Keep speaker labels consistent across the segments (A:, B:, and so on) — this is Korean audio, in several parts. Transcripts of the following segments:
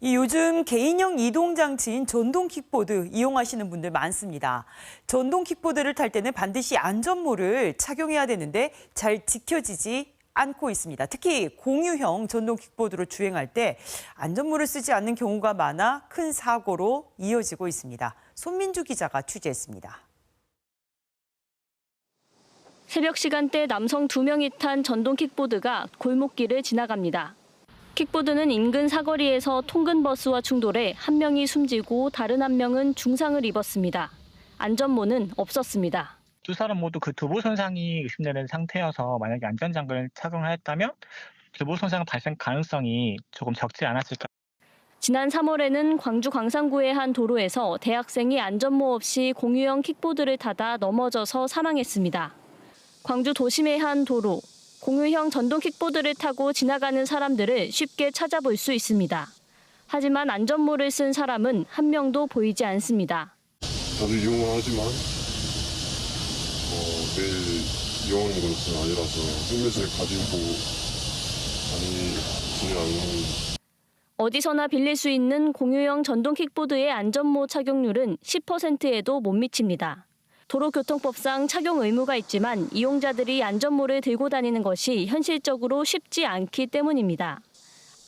A: 이 요즘 개인형 이동 장치인 전동 킥보드 이용하시는 분들 많습니다. 전동 킥보드를 탈 때는 반드시 안전모를 착용해야 되는데 잘 지켜지지 않고 있습니다. 특히 공유형 전동 킥보드로 주행할 때 안전모를 쓰지 않는 경우가 많아 큰 사고로 이어지고 있습니다. 손민주 기자가 취재했습니다.
B: 새벽 시간대 남성 두 명이 탄 전동 킥보드가 골목길을 지나갑니다. 킥보드는 인근 사거리에서 통근 버스와 충돌해 한 명이 숨지고 다른 한 명은 중상을 입었습니다. 안전모는 없었습니다.
C: 두 사람 모두 그 두부 손상이 의심되는 상태여서 만약에 안전장구를 착용하였다면 두부 손상 발생 가능성이 조금 적지 않았을까.
B: 지난 3월에는 광주 광산구의 한 도로에서 대학생이 안전모 없이 공유형 킥보드를 타다 넘어져서 사망했습니다. 광주 도심의 한 도로, 공유형 전동 킥보드를 타고 지나가는 사람들을 쉽게 찾아볼 수 있습니다. 하지만 안전모를 쓴 사람은 한 명도 보이지 않습니다.
D: 자주 이용을 하지만 어, 매일 이용하는 것은 아니라서 헬멧을 가지고 다니지는 않는
B: 어디서나 빌릴 수 있는 공유형 전동 킥보드의 안전모 착용률은 10%에도 못 미칩니다. 도로교통법상 착용 의무가 있지만 이용자들이 안전모를 들고 다니는 것이 현실적으로 쉽지 않기 때문입니다.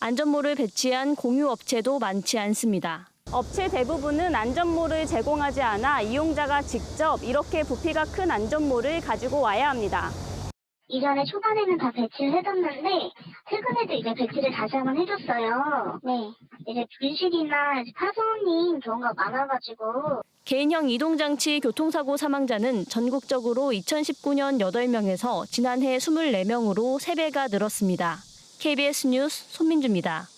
B: 안전모를 배치한 공유 업체도 많지 않습니다. 업체 대부분은 안전모를 제공하지 않아 이용자가 직접 이렇게 부피가 큰 안전모를 가지고 와야 합니다.
E: 이전에 초반에는 다 배치를 해뒀는데 최근에도 이제 배치를 다시 한번 해줬어요. 네. 이제 분실이나 파손인 경우가 많아가지고
B: 개인형 이동장치 교통사고 사망자는 전국적으로 2019년 8명에서 지난해 24명으로 3배가 늘었습니다. KBS 뉴스 손민주입니다.